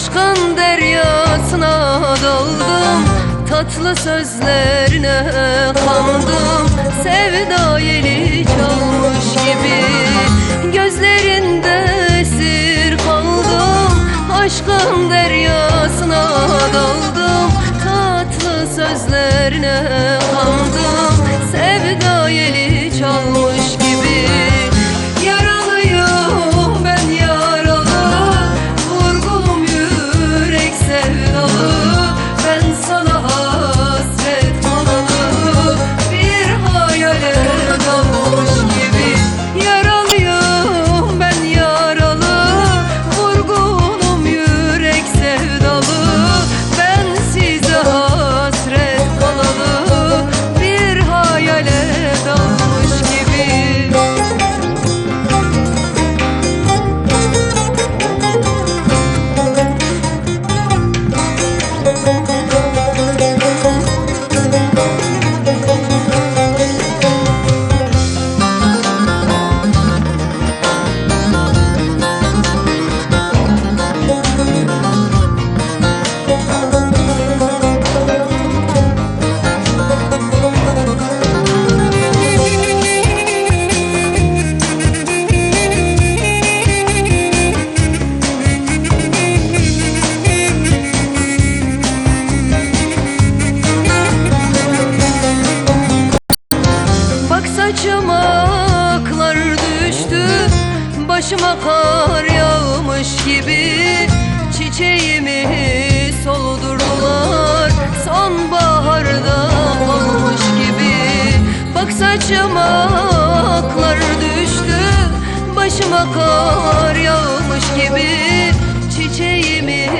Aşkın deryasına daldım Tatlı sözlerine kandım. Sevda yeli çalmış gibi Gözlerinde esir kaldım. Aşkın deryasına daldım Tatlı sözlerine Başıma kar yağmış gibi Çiçeğimi soldurdular. Sonbaharda olmuş gibi Bak saçıma aklar düştü. Başıma kar yağmış gibi Çiçeğimi